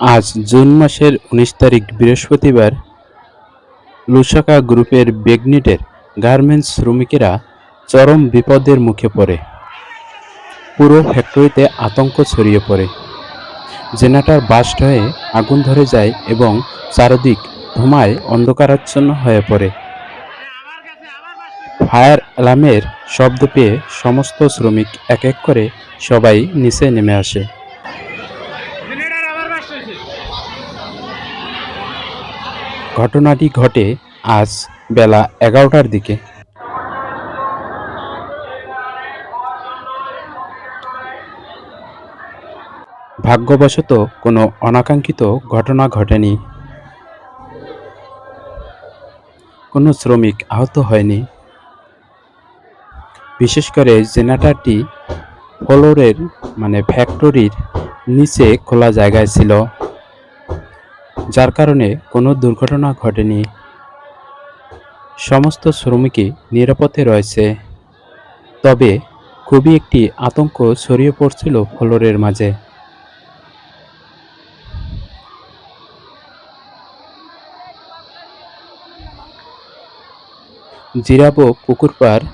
আজ জুন মাসের উনিশ তারিখ বৃহস্পতিবার লুসাকা গ্রুপের বেগনিটের গার্মেন্টস শ্রমিকেরা চরম বিপদের মুখে পড়ে। পুরো ফ্যাক্টরিতে আতঙ্ক ছড়িয়ে পড়ে। জেনারেটর বাস্ট হয়ে আগুন ধরে যায় এবং চারদিক ধোঁয়ায় অন্ধকারাচ্ছন্ন হয়ে পড়ে। ফায়ার অ্যালার্মের শব্দ পেয়ে সমস্ত শ্রমিক এক এক করে সবাই নিচে নেমে আসে। ঘটনাটি ঘটে আজ বেলা এগারোটার দিকে। ভাগ্যবশত কোনো অনাকাঙ্ক্ষিত ঘটনা ঘটেনি। কোনো শ্রমিক আহত হয়নি। বিশেষ করে জেনারেটরটি ফ্লোরের মানে ফ্যাক্টরির নিচে খোলা জায়গায় ছিল। যার কারণে কোনো দুর্ঘটনা ঘটেনি। সমস্ত শ্রমিকই নিরাপদে রয়েছে। তবে খুবই একটি আতঙ্ক ছড়িয়ে পড়ছিল ফ্লোরের মাঝে। জিরাবো পুকুরপাড়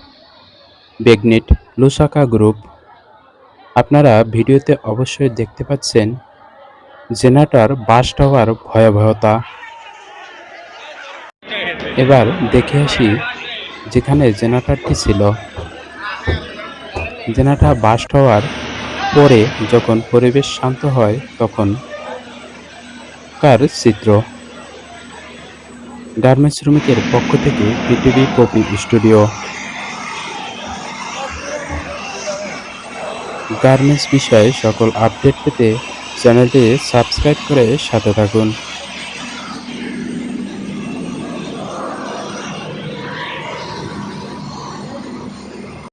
বেগনেট, লুসাকা গ্রুপ। আপনারা ভিডিওতে অবশ্যই দেখতে পাচ্ছেন জেনারেটর বাস্ট হওয়ার ভয়াবহতা। এবার দেখে আসি যেখানে জেনারেটরটি ছিল। জেনারেটর বাস্ট হওয়ার পরে যখন পরিবেশ শান্ত হয়, তখন কার চিত্র গার্মেন্টস শ্রমিকের পক্ষ থেকে পিটিভি কপি স্টুডিও। গার্মেন্টস বিষয়ে সকল আপডেট পেতে চ্যানেলটি সাবস্ক্রাইব করে সাথে থাকুন।